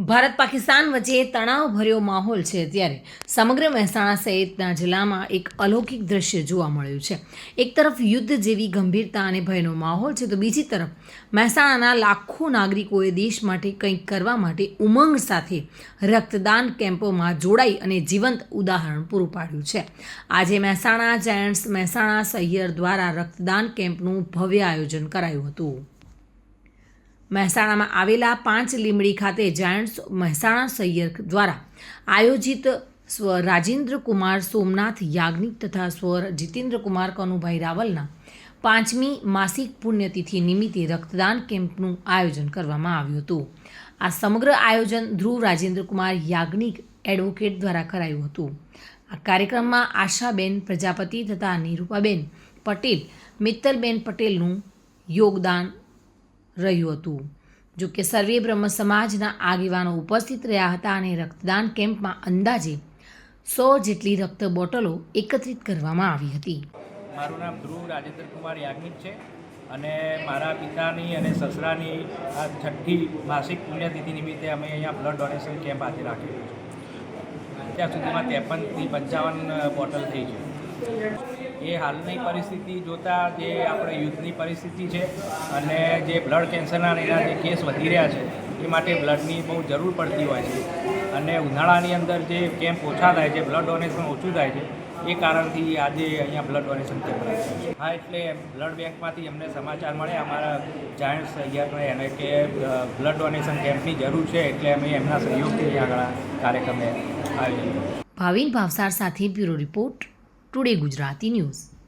ભારત પાકિસ્તાન વચ્ચે તણાવભર્યો માહોલ છે ત્યારે સમગ્ર મહેસાણા સહિતના જિલ્લામાં એક અલૌકિક દ્રશ્ય જોવા મળ્યું છે. એક તરફ યુદ્ધ જેવી ગંભીરતા અને ભયનો માહોલ છે, તો બીજી તરફ મહેસાણાના લાખો નાગરિકોએ દેશ માટે કંઈક કરવા માટે ઉમંગ સાથે રક્તદાન કેમ્પોમાં જોડાઈ અને જીવંત ઉદાહરણ પૂરું પાડ્યું છે. આજે મહેસાણા જાયન્ટ્સ મહેસાણા સહિયર દ્વારા રક્તદાન કેમ્પનું ભવ્ય આયોજન કરાયું હતું. મહેસાણામાં આવેલા પાંચ લીમડી ખાતે જાયન્ટ્સ મહેસાણા સૈયર દ્વારા આયોજિત સ્વ રાજેન્દ્ર કુમાર સોમનાથ યાજ્ઞિક તથા સ્વ જીતેન્દ્ર કુમાર કનુભાઈ રાવલના પાંચમી માસિક પુણ્યતિથિ નિમિત્તે રક્તદાન કેમ્પનું આયોજન કરવામાં આવ્યું હતું. આ સમગ્ર આયોજન ધ્રુવ રાજેન્દ્ર કુમાર યાજ્ઞિક એડવોકેટ દ્વારા કરાયું હતું. આ કાર્યક્રમમાં આશાબેન પ્રજાપતિ તથા નિરૂપાબેન પટેલ, મિત્તલબેન પટેલનું યોગદાન રહ્યું હતું. જો કે સર્વે બ્રહ્મ સમાજના આગેવાનો ઉપસ્થિત રહ્યા હતા અને રક્તદાન કેમ્પમાં અંદાજે સો જેટલી રક્ત બોટલો એકત્રિત કરવામાં આવી હતી. મારું નામ ધ્રુવ રાજેન્દ્ર કુમાર યાજ્ઞિક છે અને મારા પિતાની અને સસરાની આ છઠ્ઠી માસિક પુણ્યતિથિ નિમિત્તે અમે અહીંયા બ્લડ ડોનેશન કેમ્પ આજે રાખેલું છે. અત્યાર સુધીમાં ત્રેપનથી પંચાવન બોટલ થઈ છે. એ હાલની પરિસ્થિતિ જોતાં જે આપણે યુદ્ધની પરિસ્થિતિ છે અને જે બ્લડ કેન્સરના એના જે કેસ વધી રહ્યા છે, એ માટે બ્લડની બહુ જરૂર પડતી હોય છે. અને ઉનાળાની અંદર જે કેમ્પ ઓછા થાય છે, બ્લડ ડોનેશન ઓછું થાય છે, એ કારણથી આજે અહીંયા બ્લડ ડોનેશન કેમ્પ છે. હા, એટલે બ્લડ બેંકમાંથી અમને સમાચાર મળે. અમારા જાયન્ટ સહિયારને એને કે બ્લડ ડોનેશન કેમ્પની જરૂર છે, એટલે અમે એમના સહયોગથી આગળ કાર્યક્રમે કર્યું ભાવિન ભાવસાર સાથે bureau report today Gujarati news.